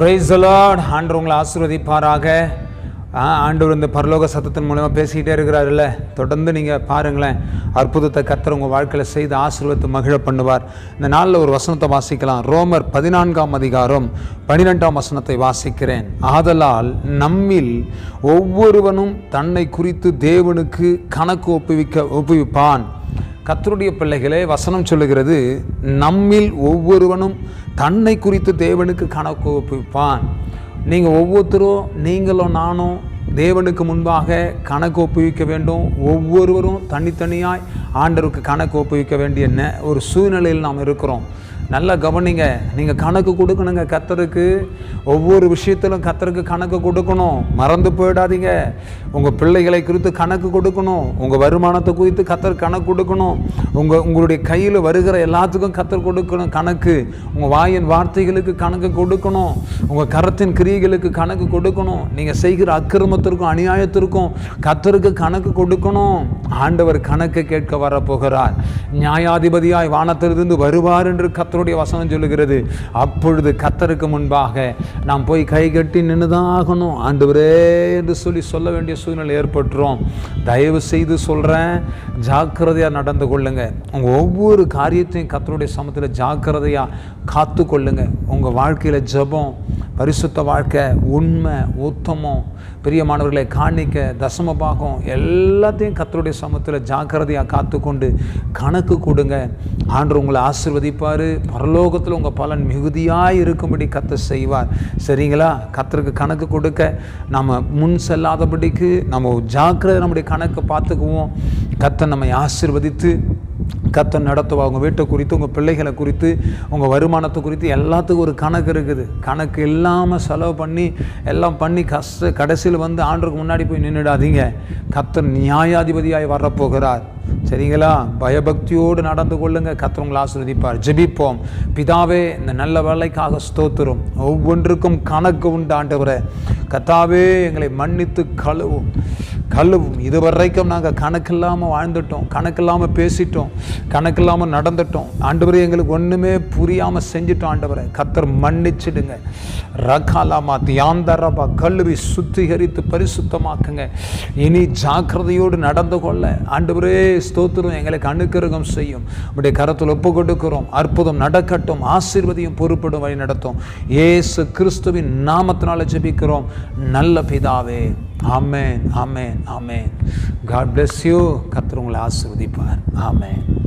Price Lord ஆண்டவர் உங்களை ஆசீர்வதிப்பாராக. ஆண்டவர் இந்த பரலோக சத்தத்தின் மூலமாக பேசிக்கிட்டே இருக்கிறாருல்ல. தொடர்ந்து நீங்கள் பாருங்களேன். அற்புதத்தை கர்த்தர் உங்கள் வாழ்க்கையில் செய்து ஆசீர்வத்தை மகிழ பண்ணுவார். இந்த நாளில் ஒரு வசனத்தை வாசிக்கலாம். ரோமர் பதினான்காம் அதிகாரம் பனிரெண்டாம் வசனத்தை வாசிக்கிறேன். ஆதலால் நம்மில் ஒவ்வொருவனும் தன்னை குறித்து தேவனுக்கு கணக்கு ஒப்புவிக்க ஒப்புவிப்பான். கத்தருடைய பிள்ளைகளே வசனம் சொல்லுகிறது நம்மில் ஒவ்வொருவனும் தன்னை குறித்து தேவனுக்கு கணக்கு ஒப்புவிப்பான் நீங்கள் ஒவ்வொருத்தரும் நீங்களும் நானும் தேவனுக்கு முன்பாக கணக்கு ஒப்புவிக்க வேண்டும். ஒவ்வொருவரும் தனித்தனியாய் ஆண்டவருக்கு கணக்கு ஒப்புவிக்க வேண்டிய ஒரு சூழ்நிலையில் நாம் இருக்கிறோம். நல்லா கவனிங்க. நீங்கள் கணக்கு கொடுக்கணுங்க கத்தருக்கு. ஒவ்வொரு விஷயத்திலும் கத்தருக்கு கணக்கு கொடுக்கணும். மறந்து போயிடாதீங்க. உங்கள் பிள்ளைகளை குறித்து கணக்கு கொடுக்கணும். உங்கள் வருமானத்தை குறித்து கத்தர் கணக்கு கொடுக்கணும். உங்கள் உங்களுடைய கையில் வருகிற எல்லாத்துக்கும் கத்தர் கொடுக்கணும் கணக்கு. உங்கள் வாயின் வார்த்தைகளுக்கு கணக்கு கொடுக்கணும். உங்கள் கரத்தின் கிரியைகளுக்கு கணக்கு கொடுக்கணும். நீங்கள் செய்கிற அக்கிரமத்திற்கும் அநியாயத்திற்கும் கத்தருக்கு கணக்கு கொடுக்கணும். ஆண்டவர் கணக்கு கேட்க வரப்போகிறார். நியாயாதிபதியாய் வானத்திலிருந்து வருவார் என்று கத்தருடைய வசனம் சொல்லுகிறது அப்பொழுது கத்தருக்கு முன்பாக நாம் போய் கை கட்டி நின்றுதான் ஆகணும். ஆண்டவரே என்று சொல்லி சொல்ல வேண்டிய சூழ்நிலை ஏற்பட்டுரும். தயவு செய்து சொல்கிறேன் ஜாக்கிரதையாக நடந்து கொள்ளுங்க. உங்கள் ஒவ்வொரு காரியத்தையும் கத்தருடைய சமத்தில் ஜாக்கிரதையாக காத்து கொள்ளுங்க உங்கள் வாழ்க்கையில் ஜெபம் பரிசுத்த வாழ்க்கை உண்மை உத்தமம் பிரியமானவர்களை காணிக்க தசம பாகம் எல்லாத்தையும் கத்தருடைய சமத்தில் ஜாக்கிரதையாக காத்துக்கொண்டு கணக்கு கொடுங்க. ஆண்டு உங்களை ஆசிர்வதிப்பார். பரலோகத்தில் உங்கள் பலன் மிகுதியாக இருக்கும்படி கத்த செய்வார். சரிங்களா? கத்தருக்கு கணக்கு கொடுக்க நம்ம முன் செல்லாதபடிக்கு நம்ம ஜாக்கிரதை நம்முடைய கணக்கை பார்த்துக்குவோம். கத்தை நம்மை ஆசிர்வதித்து கத்தன் நடத்துவா உங்கள் வீட்டை குறித்து உங்கள் பிள்ளைகளை குறித்து உங்கள் வருமானத்தை குறித்து எல்லாத்துக்கும் ஒரு கணக்கு இருக்குது. கணக்கு இல்லாமல் செலவு பண்ணி எல்லாம் பண்ணி கஷ்ட கடைசியில் வந்து ஆண்டுக்கு முன்னாடி போய் நின்றுடாதீங்க கத்தன் நியாயாதிபதியாய் வரப்போகிறார். சரிங்களா? பயபக்தியோடு நடந்து கொள்ளுங்க. கத்தர் உங்களை ஜெபிப்போம். பிதாவே இந்த நல்ல வேலைக்காக ஸ்தோத்திரம். ஒவ்வொன்றுக்கும் கணக்கு உண்டு ஆண்டவரை. கத்தாவே எங்களை மன்னித்து கழுவும். கழுவும் இதுவரைக்கும் நாங்கள் கணக்கில்லாமல் வாழ்ந்துட்டோம். கணக்கில்லாமல் பேசிட்டோம். கணக்கில்லாமல் நடந்துட்டோம். ஆண்டவரே எங்களுக்கு ஒன்றுமே புரியாமல் செஞ்சிட்டோம் ஆண்டவரை. கத்தர் மன்னிச்சிடுங்க. ரகாலாமா தியாந்தரபா கழுவி சுத்திகரித்து பரிசுத்தமாக்குங்க. இனி ஜாக்கிரதையோடு நடந்து கொள்ள. ஆண்டவரே ஸ்தோத்திரம். எங்களுக்கு அனுக்கிரகம் செய்யும். உடைய கரத்தில் ஒப்பு கொடுக்கிறோம். அற்புதம் நடக்கட்டும். ஆசீர்வதியும் பொறுப்படும் வழி நடத்தும். ஏசு கிறிஸ்துவின் நாமத்தினால ஜெபிக்கிறோம். நல்ல பிதாவே. ஆமேன் ஆமேன் ஆமேன் காட் bless யூ கர்த்தர் உங்களை ஆசீர்வதிப்பார். ஆமென்